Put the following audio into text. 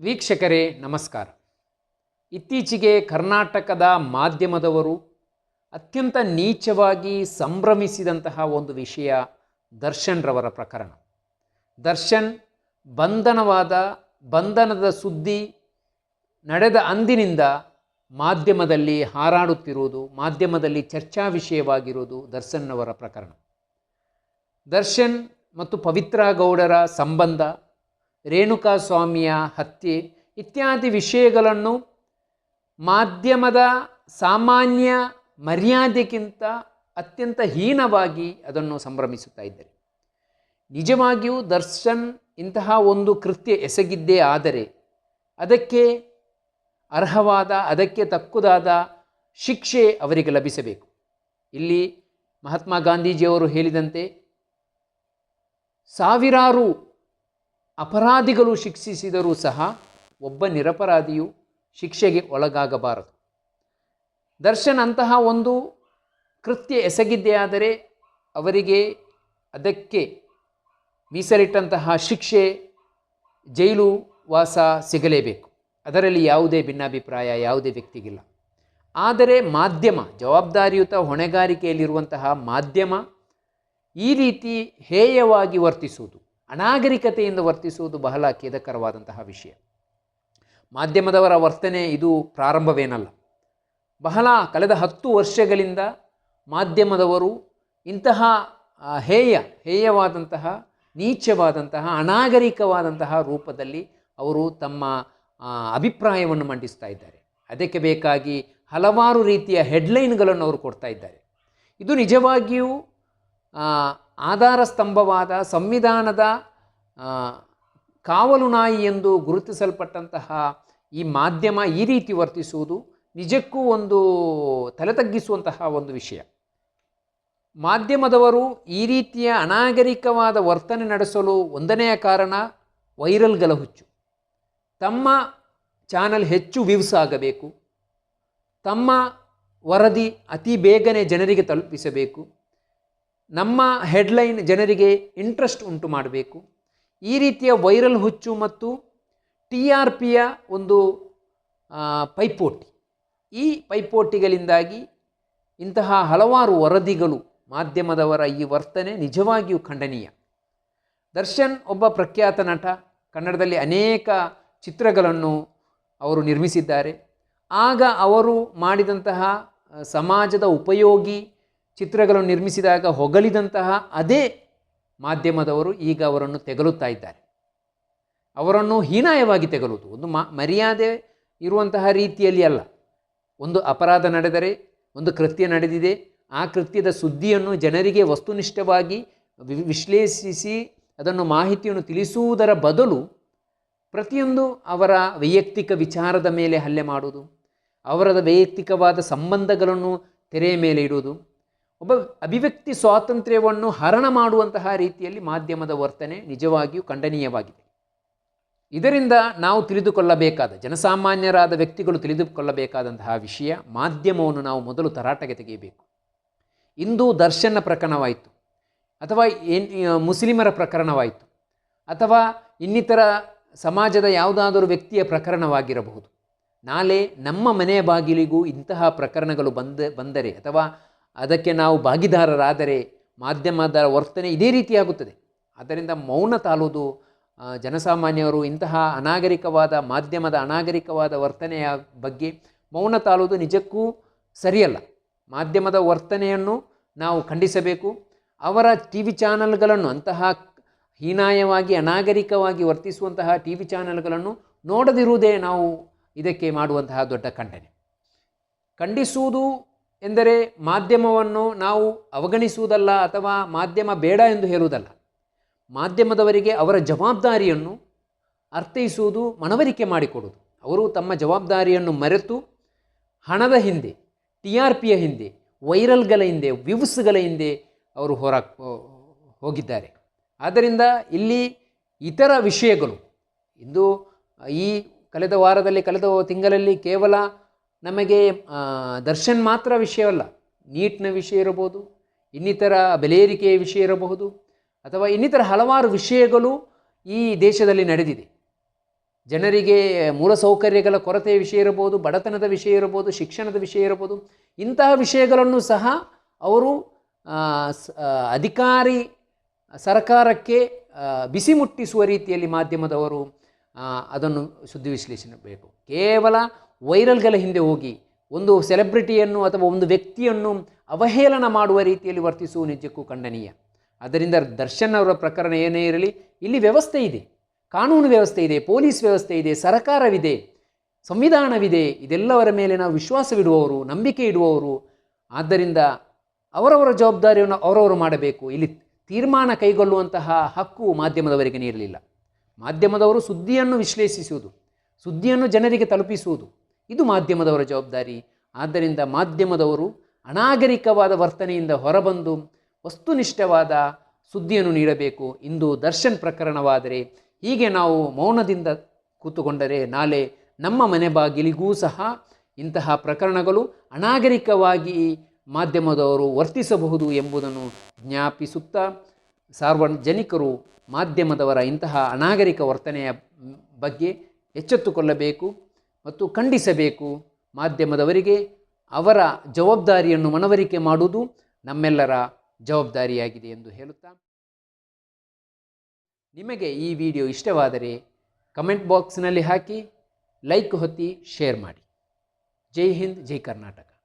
ವೀಕ್ಷಕರೇ, ನಮಸ್ಕಾರ. ಇತ್ತೀಚೆಗೆ ಕರ್ನಾಟಕದ ಮಾಧ್ಯಮದವರು ಅತ್ಯಂತ ನೀಚವಾಗಿ ಸಂಭ್ರಮಿಸಿದಂತಹ ಒಂದು ವಿಷಯ ದರ್ಶನ್ರವರ ಪ್ರಕರಣ. ದರ್ಶನ್ ಬಂಧನವಾದ, ಬಂಧನದ ಸುದ್ದಿ ನಡೆದ ಅಂದಿನಿಂದ ಮಾಧ್ಯಮದಲ್ಲಿ ಹಾರಾಡುತ್ತಿರುವುದು, ಮಾಧ್ಯಮದಲ್ಲಿ ಚರ್ಚಾ ವಿಷಯವಾಗಿರುವುದು ದರ್ಶನ್ನವರ ಪ್ರಕರಣ. ದರ್ಶನ್ ಮತ್ತು ಪವಿತ್ರ ಗೌಡರ ಸಂಬಂಧ ರೇಣುಕಾ ಸ್ವಾಮಿಯ ಹತ್ಯೆ ಇತ್ಯಾದಿ ವಿಷಯಗಳನ್ನು ಮಾಧ್ಯಮದ ಸಾಮಾನ್ಯ ಮರ್ಯಾದೆಗಿಂತ ಅತ್ಯಂತ ಹೀನವಾಗಿ ಅದನ್ನು ಸಂಭ್ರಮಿಸುತ್ತಾ ಇದ್ದಾರೆ. ನಿಜವಾಗಿಯೂ ದರ್ಶನ್ ಇಂತಹ ಒಂದು ಕೃತ್ಯ ಎಸಗಿದ್ದೇ ಆದರೆ ಅದಕ್ಕೆ ಅರ್ಹವಾದ, ಅದಕ್ಕೆ ತಕ್ಕುದಾದ ಶಿಕ್ಷೆ ಅವರಿಗೆ ಲಭಿಸಬೇಕು. ಇಲ್ಲಿ ಮಹಾತ್ಮ ಗಾಂಧೀಜಿಯವರು ಹೇಳಿದಂತೆ ಸಾವಿರಾರು ಅಪರಾಧಿಗಳು ಶಿಕ್ಷಿಸಿದರೂ ಸಹ ಒಬ್ಬ ನಿರಪರಾಧಿಯು ಶಿಕ್ಷೆಗೆ ಒಳಗಾಗಬಾರದು. ದರ್ಶನ್ ಅಂತಹ ಒಂದು ಕೃತ್ಯ ಎಸಗಿದ್ದೆಯಾದರೆ ಅವರಿಗೆ ಅದಕ್ಕೆ ಮೀಸಲಿಟ್ಟಂತಹ ಶಿಕ್ಷೆ ಜೈಲು ವಾಸ ಸಿಗಲೇಬೇಕು. ಅದರಲ್ಲಿ ಯಾವುದೇ ಭಿನ್ನಾಭಿಪ್ರಾಯ, ಯಾವುದೇ ವ್ಯಕ್ತಿಗಿಲ್ಲ. ಆದರೆ ಮಾಧ್ಯಮ, ಜವಾಬ್ದಾರಿಯುತ ಹೊಣೆಗಾರಿಕೆಯಲ್ಲಿರುವಂತಹ ಮಾಧ್ಯಮ ಈ ರೀತಿ ಹೇಯವಾಗಿ ವರ್ತಿಸುವುದು. ಅನಾಗರಿಕತೆಯಿಂದ ವರ್ತಿಸುವುದು ಬಹಳ ಖೇದಕರವಾದಂತಹ ವಿಷಯ. ಮಾಧ್ಯಮದವರ ವರ್ತನೆ ಇದು ಪ್ರಾರಂಭವೇನಲ್ಲ. ಬಹಳ ಕಳೆದ ಹತ್ತು ವರ್ಷಗಳಿಂದ ಮಾಧ್ಯಮದವರು ಇಂತಹ ಹೇಯ, ಹೇಯವಾದಂತಹ, ನೀಚವಾದಂತಹ, ಅನಾಗರಿಕವಾದಂತಹ ರೂಪದಲ್ಲಿ ಅವರು ತಮ್ಮ ಅಭಿಪ್ರಾಯವನ್ನು ಮಂಡಿಸ್ತಾ ಇದ್ದಾರೆ. ಅದಕ್ಕೆ ಬೇಕಾಗಿ ಹಲವಾರು ರೀತಿಯ ಹೆಡ್ಲೈನ್ಗಳನ್ನು ಅವರು ಕೊಡ್ತಾ ಇದ್ದಾರೆ. ಇದು ನಿಜವಾಗಿಯೂ ಆಧಾರ ಸ್ತಂಭವಾದ ಸಂವಿಧಾನದ ಕಾವಲು ನಾಯಿ ಎಂದು ಗುರುತಿಸಲ್ಪಟ್ಟಂತಹ ಈ ಮಾಧ್ಯಮ ಈ ರೀತಿ ವರ್ತಿಸುವುದು ನಿಜಕ್ಕೂ ಒಂದು ತಲೆ ತಗ್ಗಿಸುವಂತಹ ಒಂದು ವಿಷಯ. ಮಾಧ್ಯಮದವರು ಈ ರೀತಿಯ ಅನಾಗರಿಕವಾದ ವರ್ತನೆ ನಡೆಸಲು ಒಂದನೆಯ ಕಾರಣ ವೈರಲ್ ಗಲಹುಚ್ಚು. ತಮ್ಮ ಚಾನಲ್ ಹೆಚ್ಚು ವ್ಯೂಸ್ ಆಗಬೇಕು. ತಮ್ಮ ವರದಿ ಅತಿ ಬೇಗನೆ ಜನರಿಗೆ ತಲುಪಿಸಬೇಕು. ನಮ್ಮ ಹೆಡ್ಲೈನ್ ಜನರಿಗೆ ಇಂಟ್ರೆಸ್ಟ್ ಉಂಟು ಮಾಡಬೇಕು. ಈ ರೀತಿಯ ವೈರಲ್ ಹುಚ್ಚು ಮತ್ತು ಟಿ ಆರ್ ಪಿಯ ಒಂದು ಪೈಪೋಟಿ. ಈ ಪೈಪೋಟಿಗಳಿಂದಾಗಿ ಇಂತಹ ಹಲವಾರು ವರದಿಗಳು ಮಾಧ್ಯಮದವರ ಈ ವರ್ತನೆ ನಿಜವಾಗಿಯೂ ಖಂಡನೀಯ. ದರ್ಶನ್ ಒಬ್ಬ ಪ್ರಖ್ಯಾತ ನಟ. ಕನ್ನಡದಲ್ಲಿ ಅನೇಕ ಚಿತ್ರಗಳನ್ನು ಅವರು ನಿರ್ಮಿಸಿದ್ದಾರೆ. ಆಗ ಅವರು ಮಾಡಿದಂತಹ ಸಮಾಜದ ಉಪಯೋಗಿ ಚಿತ್ರಗಳನ್ನು ನಿರ್ಮಿಸಿದಾಗ ಹೊಗಳಿದಂತಹ ಅದೇ ಮಾಧ್ಯಮದವರು ಈಗ ಅವರನ್ನು ತೆಗಲುತ್ತಾ ಇದ್ದಾರೆ. ಅವರನ್ನು ಹೀನಾಯವಾಗಿ ತೆಗಲುವುದು ಒಂದು ಮರ್ಯಾದೆ ಇರುವಂತಹ ರೀತಿಯಲ್ಲಿ ಅಲ್ಲ. ಒಂದು ಅಪರಾಧ ನಡೆದರೆ, ಒಂದು ಕೃತ್ಯ ನಡೆದಿದೆ, ಆ ಕೃತ್ಯದ ಸುದ್ದಿಯನ್ನು ಜನರಿಗೆ ವಸ್ತುನಿಷ್ಠವಾಗಿ ವಿಶ್ಲೇಷಿಸಿ ಅದನ್ನು ಮಾಹಿತಿಯನ್ನು ತಿಳಿಸುವುದರ ಬದಲು ಪ್ರತಿಯೊಂದು ಅವರ ವೈಯಕ್ತಿಕ ವಿಚಾರದ ಮೇಲೆ ಹಲ್ಲೆ ಮಾಡುವುದು, ಅವರದ ವೈಯಕ್ತಿಕವಾದ ಸಂಬಂಧಗಳನ್ನು ತೆರೆಯ ಮೇಲೆ ಇಡುವುದು ಒಬ್ಬ ಅಭಿವ್ಯಕ್ತಿ ಸ್ವಾತಂತ್ರ್ಯವನ್ನು ಹರಣ ಮಾಡುವಂತಹ ರೀತಿಯಲ್ಲಿ ಮಾಧ್ಯಮದ ವರ್ತನೆ ನಿಜವಾಗಿಯೂ ಖಂಡನೀಯವಾಗಿದೆ. ಇದರಿಂದ ನಾವು ತಿಳಿದುಕೊಳ್ಳಬೇಕಾದ, ಜನಸಾಮಾನ್ಯರಾದ ವ್ಯಕ್ತಿಗಳು ತಿಳಿದುಕೊಳ್ಳಬೇಕಾದಂತಹ ವಿಷಯ, ಮಾಧ್ಯಮವನ್ನು ನಾವು ಮೊದಲು ತರಾಟೆಗೆ ತೆಗೆಯಬೇಕು. ಇಂದು ದರ್ಶನ ಪ್ರಕರಣವಾಯಿತು, ಅಥವಾ ಏನ್, ಮುಸ್ಲಿಮರ ಪ್ರಕರಣವಾಯಿತು, ಅಥವಾ ಇನ್ನಿತರ ಸಮಾಜದ ಯಾವುದಾದರೂ ವ್ಯಕ್ತಿಯ ಪ್ರಕರಣವಾಗಿರಬಹುದು. ನಾಳೆ ನಮ್ಮ ಮನೆಯ ಬಾಗಿಲಿಗೂ ಇಂತಹ ಪ್ರಕರಣಗಳು ಬಂದ, ಬಂದರೆ, ಅಥವಾ ಅದಕ್ಕೆ ನಾವು ಭಾಗಿದಾರರಾದರೆ ಮಾಧ್ಯಮದ ವರ್ತನೆ ಇದೇ ರೀತಿಯಾಗುತ್ತದೆ. ಆದ್ದರಿಂದ ಮೌನ ತಾಲೂದು ಜನಸಾಮಾನ್ಯರು ಇಂತಹ ಅನಾಗರಿಕವಾದ, ಮಾಧ್ಯಮದ ಅನಾಗರಿಕವಾದ ವರ್ತನೆಯ ಬಗ್ಗೆ ಮೌನ ತಾಲೂದು ನಿಜಕ್ಕೂ ಸರಿಯಲ್ಲ. ಮಾಧ್ಯಮದ ವರ್ತನೆಯನ್ನು ನಾವು ಖಂಡಿಸಬೇಕು. ಅವರ ಟಿ ವಿ ಚಾನಲ್ಗಳನ್ನು, ಅಂತಹ ಹೀನಾಯವಾಗಿ, ಅನಾಗರಿಕವಾಗಿ ವರ್ತಿಸುವಂತಹ ಟಿ ವಿ ಚಾನಲ್ಗಳನ್ನು ನೋಡದಿರುವುದೇ ನಾವು ಇದಕ್ಕೆ ಮಾಡುವಂತಹ ದೊಡ್ಡ ಖಂಡನೆ. ಖಂಡಿಸುವುದು ಎಂದರೆ ಮಾಧ್ಯಮವನ್ನು ನಾವು ಅವಗಣಿಸುವುದಲ್ಲ ಅಥವಾ ಮಾಧ್ಯಮ ಬೇಡ ಎಂದು ಹೇಳುವುದಲ್ಲ. ಮಾಧ್ಯಮದವರಿಗೆ ಅವರ ಜವಾಬ್ದಾರಿಯನ್ನು ಅರ್ಥೈಸುವುದು, ಮನವರಿಕೆ ಮಾಡಿಕೊಡುವುದು. ಅವರು ತಮ್ಮ ಜವಾಬ್ದಾರಿಯನ್ನು ಮರೆತು ಹಣದ ಹಿಂದೆ, ಟಿ ಆರ್ ಪಿಯ ಹಿಂದೆ, ವೈರಲ್ಗಳ ಹಿಂದೆ ವ್ಯೂವ್ಸ್ಗಳ ಹಿಂದೆ ಅವರು ಹೊರ, ಹೋಗಿದ್ದಾರೆ. ಆದ್ದರಿಂದ ಇಲ್ಲಿ ಇತರ ವಿಷಯಗಳು, ಇಂದು ಈ ಕಳೆದ ವಾರದಲ್ಲಿ, ಕಳೆದ ತಿಂಗಳಲ್ಲಿ ಕೇವಲ ನಮಗೆ ದರ್ಶನ್ ಮಾತ್ರ ವಿಷಯವಲ್ಲ. ನೀಟ್ನ ವಿಷಯ ಇರಬಹುದು, ಇನ್ನಿತರ ಬೆಲೆಯೇರಿಕೆಯ ವಿಷಯ ಇರಬಹುದು, ಅಥವಾ ಇನ್ನಿತರ ಹಲವಾರು ವಿಷಯಗಳು ಈ ದೇಶದಲ್ಲಿ ನಡೆದಿದೆ. ಜನರಿಗೆ ಮೂಲಸೌಕರ್ಯಗಳ ಕೊರತೆಯ ವಿಷಯ ಇರಬಹುದು, ಬಡತನದ ವಿಷಯ ಇರಬಹುದು, ಶಿಕ್ಷಣದ ವಿಷಯ ಇರಬಹುದು, ಇಂತಹ ವಿಷಯಗಳನ್ನು ಸಹ ಅವರು ಅಧಿಕಾರಿ ಸರ್ಕಾರಕ್ಕೆ ಬಿಸಿ ಮುಟ್ಟಿಸುವ ರೀತಿಯಲ್ಲಿ ಮಾಧ್ಯಮದವರು ಅದನ್ನು ಸುದ್ದಿ ವಿಶ್ಲೇಷಿಸಬೇಕು. ಕೇವಲ ವೈರಲ್ಗಳ ಹಿಂದೆ ಹೋಗಿ ಒಂದು ಸೆಲೆಬ್ರಿಟಿಯನ್ನು ಅಥವಾ ಒಂದು ವ್ಯಕ್ತಿಯನ್ನು ಅವಹೇಳನ ಮಾಡುವ ರೀತಿಯಲ್ಲಿ ವರ್ತಿಸುವ ನಿಜಕ್ಕೂ ಖಂಡನೀಯ. ಅದರಿಂದ ದರ್ಶನ್ ಅವರ ಪ್ರಕರಣ ಏನೇ ಇರಲಿ, ಇಲ್ಲಿ ವ್ಯವಸ್ಥೆ ಇದೆ. ಕಾನೂನು ವ್ಯವಸ್ಥೆ ಇದೆ, ಪೊಲೀಸ್ ವ್ಯವಸ್ಥೆ ಇದೆ, ಸರ್ಕಾರವಿದೆ, ಸಂವಿಧಾನವಿದೆ, ಇದೆಲ್ಲವರ ಮೇಲೆ ನಾವು ವಿಶ್ವಾಸವಿಡುವವರು, ನಂಬಿಕೆ ಇಡುವವರು. ಆದ್ದರಿಂದ ಅವರವರ ಜವಾಬ್ದಾರಿಯನ್ನು ಅವರವರು ಮಾಡಬೇಕು. ಇಲ್ಲಿ ತೀರ್ಮಾನ ಕೈಗೊಳ್ಳುವಂತಹ ಹಕ್ಕು ಮಾಧ್ಯಮದವರಿಗೆ ನೀಡಲಿಲ್ಲ. ಮಾಧ್ಯಮದವರು ಸುದ್ದಿಯನ್ನು ವಿಶ್ಲೇಷಿಸುವುದು, ಸುದ್ದಿಯನ್ನು ಜನರಿಗೆ ತಲುಪಿಸುವುದು. ಇದು ಮಾಧ್ಯಮದವರ ಜವಾಬ್ದಾರಿ. ಆದ್ದರಿಂದ ಮಾಧ್ಯಮದವರು ಅನಾಗರಿಕವಾದ ವರ್ತನೆಯಿಂದ ಹೊರಬಂದು ವಸ್ತುನಿಷ್ಠವಾದ ಸುದ್ದಿಯನ್ನು ನೀಡಬೇಕು ಇಂದು ದರ್ಶನ್ ಪ್ರಕರಣವಾದರೆ ಹೀಗೆ ನಾವು ಮೌನದಿಂದ ಕೂತುಕೊಂಡರೆ ನಾಳೆ ನಮ್ಮ ಮನೆ ಬಾಗಿಲಿಗೂ ಸಹ ಇಂತಹ ಪ್ರಕರಣಗಳು ಅನಾಗರಿಕವಾಗಿ ಮಾಧ್ಯಮದವರು ವರ್ತಿಸಬಹುದು ಎಂಬುದನ್ನು ಜ್ಞಾಪಿಸುತ್ತಾ ಸಾರ್ವಜನಿಕರು ಮಾಧ್ಯಮದವರ ಇಂತಹ ಅನಾಗರಿಕ ವರ್ತನೆಯ ಬಗ್ಗೆ ಎಚ್ಚೆತ್ತುಕೊಳ್ಳಬೇಕು. ಮತ್ತು ಖಂಡಿಸಬೇಕು. ಮಾಧ್ಯಮದವರಿಗೆ ಅವರ ಜವಾಬ್ದಾರಿಯನ್ನು ಮನವರಿಕೆ ಮಾಡುವುದು ನಮ್ಮೆಲ್ಲರ ಜವಾಬ್ದಾರಿಯಾಗಿದೆ ಎಂದು ಹೇಳುತ್ತಾ. ನಿಮಗೆ ಈ ವಿಡಿಯೋ ಇಷ್ಟವಾದರೆ ಕಮೆಂಟ್ ಬಾಕ್ಸ್ನಲ್ಲಿ ಹಾಕಿ, ಲೈಕ್ ಹೊತ್ತಿ ಶೇರ್ ಮಾಡಿ. ಜೈ ಹಿಂದ್, ಜೈ ಕರ್ನಾಟಕ.